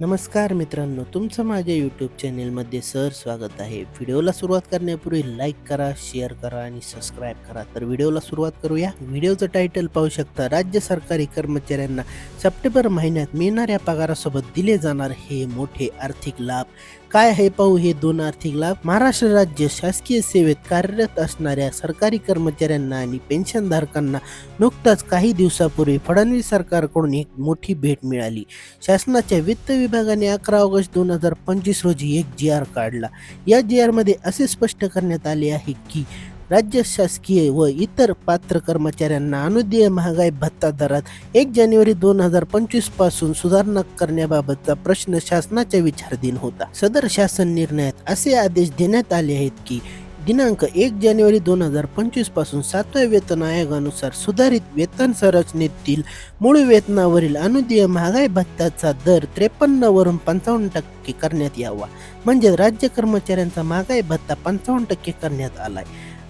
नमस्कार मित्रांनो तुमचं माझ्या यूट्यूब चॅनेलमध्ये सर स्वागत आहे. व्हिडिओला सुरुवात करण्यापूर्वी लाईक करा शेअर करा आणि सबस्क्राईब करा. तर व्हिडिओला सुरुवात करूया. व्हिडिओचं टायटल पाहू शकता राज्य सरकारी कर्मचाऱ्यांना सप्टेंबर महिन्यात मिळणाऱ्या पगारासोबत दिले जाणार हे मोठे आर्थिक लाभ. काय आहे पाहू हे दोन आर्थिक लाभ? महाराष्ट्र राज्य शासकीय सेवेत कार्यरत असणाऱ्या सरकारी कर्मचाऱ्यांना आणि पेन्शनधारकांना नुकताच काही दिवसापूर्वी फडणवीस सरकारकडून एक मोठी भेट मिळाली. शासनाच्या वित्त विभागाने अकरा ऑगस्ट दोन हजार पंचवीस रोजी एक जी आर काढला. या जी आरमध्ये असे स्पष्ट करण्यात आले आहे की राज्य शासकीय व इतर पात्र कर्मचाऱ्यांना अनुदेय महागाई भत्ता दरात एक जानेवारी दोन हजार पंचवीसपासून सुधारणा करण्याबाबतचा प्रश्न शासनाच्या विचारधीन होता. सदर शासन निर्णयात असे आदेश देण्यात आले आहेत की दिनांक एक जानेवारी दोन हजार पंचवीसपासून सातव्या वेतन आयोगानुसार सुधारित वेतन संरचनेतील मूळ वेतनावरील अनुदेय महागाई भत्त्याचा दर त्रेपन्न वरून पंचावन्न टक्के करण्यात यावा. म्हणजे राज्य कर्मचाऱ्यांचा महागाई भत्ता पंचावन्न टक्के करण्यात आलाय.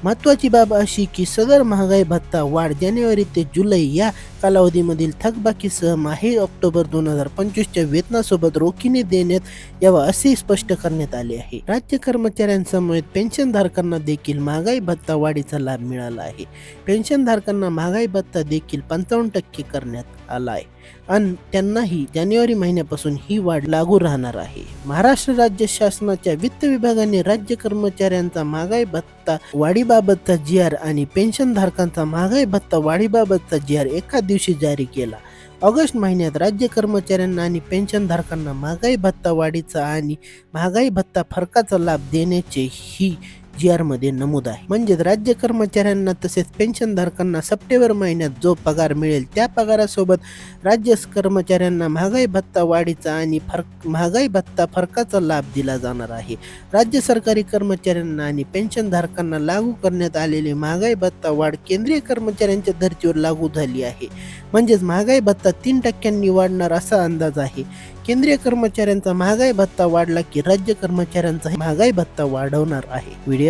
महत्वाची बाब अशी की सदर महागाई भत्ता वाढ जानेवारी ते जुलै या कालावधीमधील थकबाकीसह माहे ऑक्टोबर दोन हजार पंचवीसच्या वेतनासोबत रोखीने देण्यात यावा असे स्पष्ट करण्यात आले आहे. राज्य कर्मचाऱ्यांसमवेत पेन्शनधारकांना देखील महागाई भत्ता वाढीचा लाभ मिळाला आहे. पेन्शनधारकांना महागाई भत्ता देखील पंचावन्न टक्के करण्यात आला आहे. आणि त्यांनाही जानेवारी महिन्यापासून ही वाढ लागू राहणार आहे. महाराष्ट्र राज्य शासनाच्या वित्त विभागाने राज्य कर्मचाऱ्यांचा महागाई भत्ता वाढीबाबतचा जी आर आणि पेन्शनधारकांचा महागाई भत्ता वाढीबाबतचा जी आर एका दिवशी जारी केला. ऑगस्ट महिन्यात राज्य कर्मचाऱ्यांना आणि पेन्शनधारकांना महागाई भत्ता वाढीचा आणि महागाई भत्ता फरकाचा लाभ देण्याचे ही जी आरमध्ये नमूद आहे. म्हणजेच राज्य कर्मचाऱ्यांना तसेच पेन्शनधारकांना सप्टेंबर महिन्यात जो पगार मिळेल त्या पगारासोबत राज्य कर्मचाऱ्यांना महागाई भत्ता वाढीचा आणि फरक महागाई भत्ता फरकाचा लाभ दिला जाणार आहे. राज्य सरकारी कर्मचाऱ्यांना आणि पेन्शनधारकांना लागू करण्यात आलेली महागाई भत्ता वाढ केंद्रीय कर्मचाऱ्यांच्या धर्तीवर लागू झाली आहे. म्हणजेच महागाई भत्ता तीन टक्क्यांनी वाढणार असा अंदाज आहे. केंद्रीय कर्मचाऱ्यांचा महागाई भत्ता वाढला की राज्य कर्मचाऱ्यांचा महागाई भत्ता वाढवणार आहे. व्हिडिओ